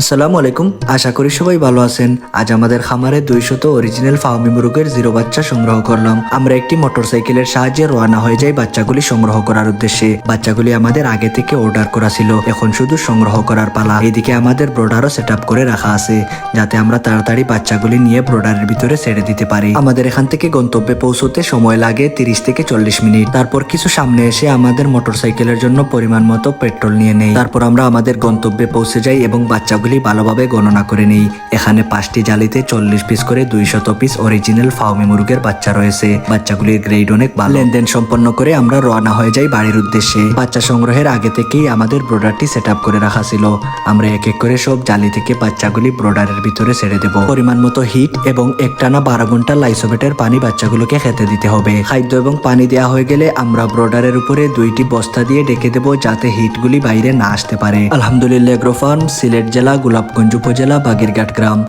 আসসালামু আলাইকুম। আশা করি সবাই ভালো আছেন। আজ আমাদের খামারে দুইশত অরিজিনাল ফার্মি মুরগের জিরো বাচ্চা সংগ্রহ করলাম। আমরা একটি মোটরসাইকেলের সাহায্যে রওনা হয়ে যাই বাচ্চাগুলি সংগ্রহ করার উদ্দেশ্যে। বাচ্চাগুলি আমাদের আগে থেকে অর্ডার করা ছিল। এখন শুধু সংগ্রহ করার পালা। এদিকে আমাদের ব্রোডারও সেট করে রাখা আছে, যাতে আমরা তাড়াতাড়ি বাচ্চাগুলি নিয়ে ব্রোডারের ভিতরে ছেড়ে দিতে পারি। আমাদের এখান থেকে গন্তব্যে পৌঁছতে সময় লাগে তিরিশ থেকে চল্লিশ মিনিট। তারপর কিছু সামনে এসে আমাদের মোটরসাইকেলের জন্য পরিমাণ মতো পেট্রোল নিয়ে নেই। তারপর আমরা আমাদের গন্তব্যে পৌঁছে যাই এবং বাচ্চাগুলি ভালোভাবে গণনা করে নেই। এখানে পাঁচটি জালিতে চল্লিশ পিস করে দুইশত পিস অরিজিনাল ফাউমি মুরগের বাচ্চা রয়েছে। বাচ্চাগুলির গ্রেড অনেক ভালো। লেনদেন সম্পন্ন করে আমরা রওনা হয়ে যাই বাড়ির উদ্দেশ্যে। বাচ্চা সংগ্রহের আগে থেকেই আমাদের ব্রোডারটি সেট করে রাখা ছিল। আমরা এক এক করে সব জালি থেকে বাচ্চাগুলি ব্রোডারের ভিতরে ছেড়ে দেব। পরিমাণ মতো হিট এবং একটানা বারো ঘণ্টা লাইসোবেটের পানি বাচ্চাগুলোকে খেতে দিতে হবে। খাদ্য এবং পানি দেওয়া হয়ে গেলে আমরা ব্রোডারের উপরে দুইটি বস্তা দিয়ে ডেকে দেব যাতে হিটগুলি বাইরে না আসতে পারে। আলহামদুলিল্লাহ, এগ্রো ফার্ম, সিলেট জেলা গোলাপগঞ্জ উপজেলা বাগিরঘাট গ্রাম